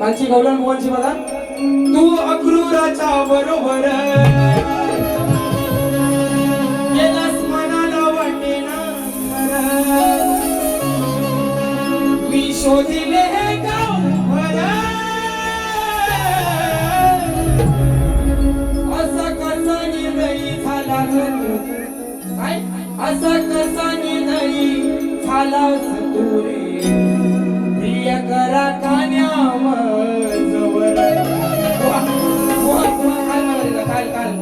कालची गौलन भुवनची बघा. तू अक्रूराच्या बरोबर. गेलास मी शोधिले हे गाव असा कसा निर्णय झाला ग काय? असा कसा निर्णय झाला तू प्रिय करा जवळ काल काल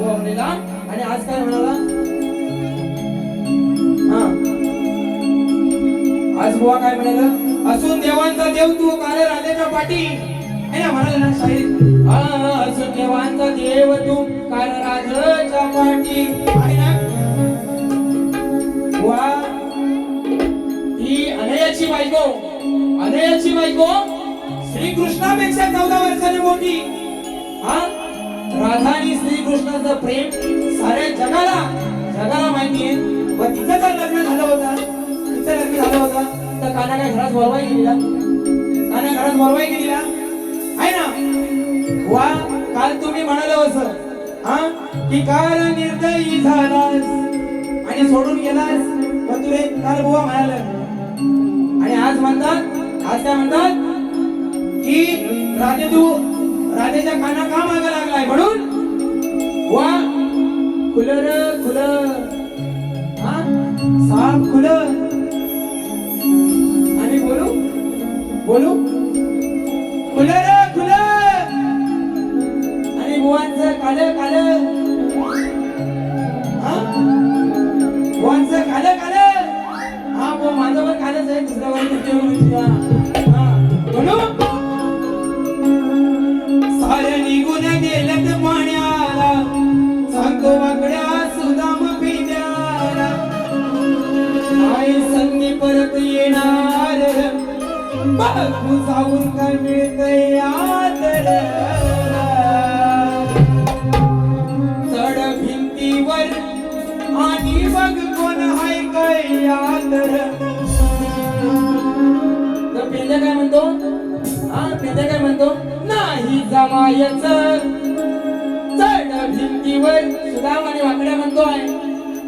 आणि आज काय म्हणाला? आज बुवा काय म्हणाला? असून देवांचा देव तू काल राजाच्या पाठी. म्हणाल ना शाहीर असून देवांचा देव तू काल राजाच्या पाठी. ना? अनयाची बायको श्रीकृष्णापेक्षा चौदा वर्षाने मोठी. हा? राधा आणि श्रीकृष्णाचं प्रेम साऱ्या जगाला जगाला माहिती आहे. व तिचं जर लग्न झालं होतं तिचं लग्न झालं होतं तर काना काय घरात बोलवाय गेलेला. काना घरात बोलवाय गेलेला. आहे ना? वा काल तुम्ही म्हणाल असं. हा? की काल निर्दयी झालास आणि सोडून गेलास. मग तुले काल बुवा म्हणाल. आणि आज म्हणतात आज काय म्हणतात की राजे तू राजेच्या खाना का मागा लागलाय म्हणून? वा खुलर खुल. साप खुल. आणि बोलू? बोलू? खुलर खुल. आणि बुवांच काल काल. हा? बुवांचं काल काल. साऱ्या निघून गेल्यात पाण्याला सांगतो वाकड्या सुदाम पिद्याला आई संधी परत येणार बापू जाऊन काय मिळतंय आदर चढ भिंतीवर आणि बघ कोण हाय काय आदर तर काय म्हणतो? हा पेंद्या काय म्हणतो? नाही जमायच. चढ भिंतीवर सुदाम आणि वाकड्या म्हणतोय.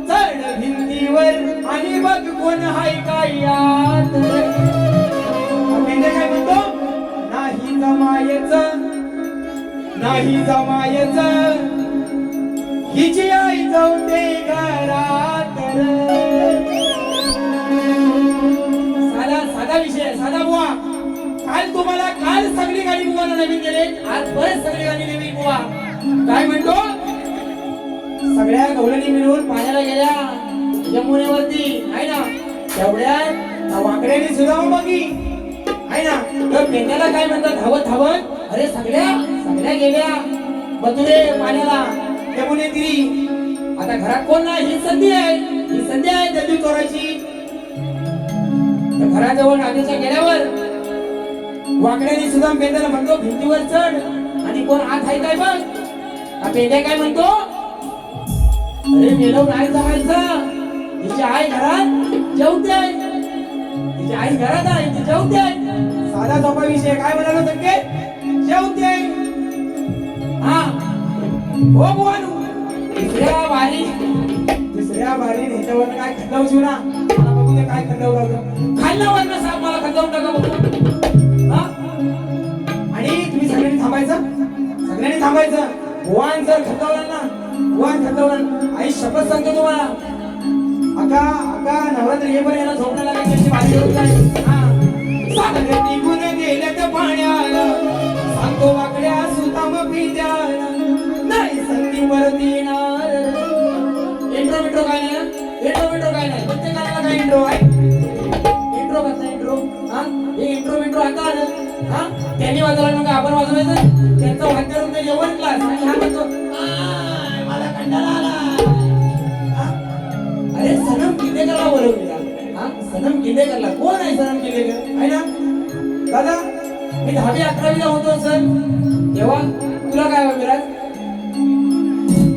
चढ भिंतीवर आणि बघ कोण हाय काय यात पेंद्या काय म्हणतो? नाही जमायच. नाही जमायच. हिची आई जाऊ दे घरात. साधा साधा विषय साधा बोल. सगळी गाडी बुवाला नवीन दिले आज परत सगळे गाडी नवीन बुवा काय म्हणतो? सगळ्या गवळणी मिळून पाण्याला गेल्या. यमुनेवरती. आहे ना? तेवढ्यात वाकड्याने सुद्धा बघी आहे ना? तर पेंड्याला काय म्हणतात? धावत धावत. अरे सगळ्या सगळ्या गेल्या. बतुरे पाण्याला. यमुने तिरी. आता घरात कोण नाही? ही संधी आहे. ही संधी आहे दलित चोराची घराजवळ नागेच्या गेल्यावर वाकड्याने सुद्धा पेंड्याला म्हणतो भिंतीवर चढ. आणि कोण आत आहे काय बघ? हा पेंड्या काय म्हणतो? अरे मेलो नाही जमायचं तिची आई घरात जेवते. आहे तिची आई घरात आहे ती जेवते. आहे साधा सोपा विषय काय म्हणाला धक्के जेवते. आहे हा. हो बोल दुसऱ्या बारी दुसऱ्या बारी ह्याच्यावर काय खंडवशीव ना मला बघू दे काय खंडव खाल्ला वरनं साप मला खंडवून टाका बघू. सगळ्यांनी थांबायचं. भुवान जर खतवलं ना भुवान खतवलं आई शपथ सांगतो तुम्हाला. अका अका नवरात्र हे पण यांना झोपण्याला लागल्याची बाजी होत नाही सागर निघून गेल्या त्या पाण्याला सांगतो वाकड्या सुताम पिद्याला नाही संधी परत येणार. इंट्रो मिट्रो काय नाही? इंट्रो मिट्रो काय नाही? प्रत्येकाला काय इंट्रो आहे? इंट्रो इंट्रो हा हे इंट्रो मिट्रो आता आलं हा त्यांनी वाजवलं मग आपण वाजवायचं त्यांचं वाद्य रुपये जेवण क्लास आणि हा म्हणतो मला कंटाळा आला अरे सनम किंदेकरला बोलवलेला हा सनम किंदेकरला कोण आहे सनम किंदेकर आहे ना दादा मी दहावी अकरावीला होतो सर तेव्हा तुला काय विराज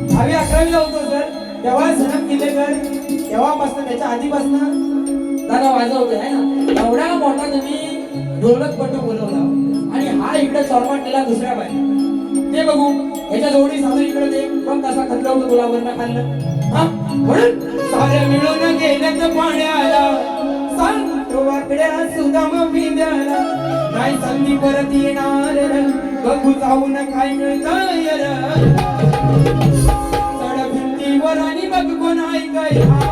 दहावी अकरावीला होतो सर तेव्हा सनम किल्लेकर तेव्हापासनं त्याच्या आधीपासनं दादा वाजवतोय आहे ना? एवढा मोठा तुम्ही ढोलक पटू बोलवला. आणि हा इकडे त्यानं चॉरमाटलेला दुसऱ्या बाई. ते बघू याच्या जोडी साधू इकडे ते बघ कसा खतला होतो गुलाबरनं खाल्लं. म्हणून साऱ्या मिळून गेल्यात पाण्याला. सांगतो वाकड्या सुदाम पिंद्याला नाही संधी परत येणार बघू जाऊन काय मिळतं चढ भिंतीवर आणि बघ कोण ऐकाय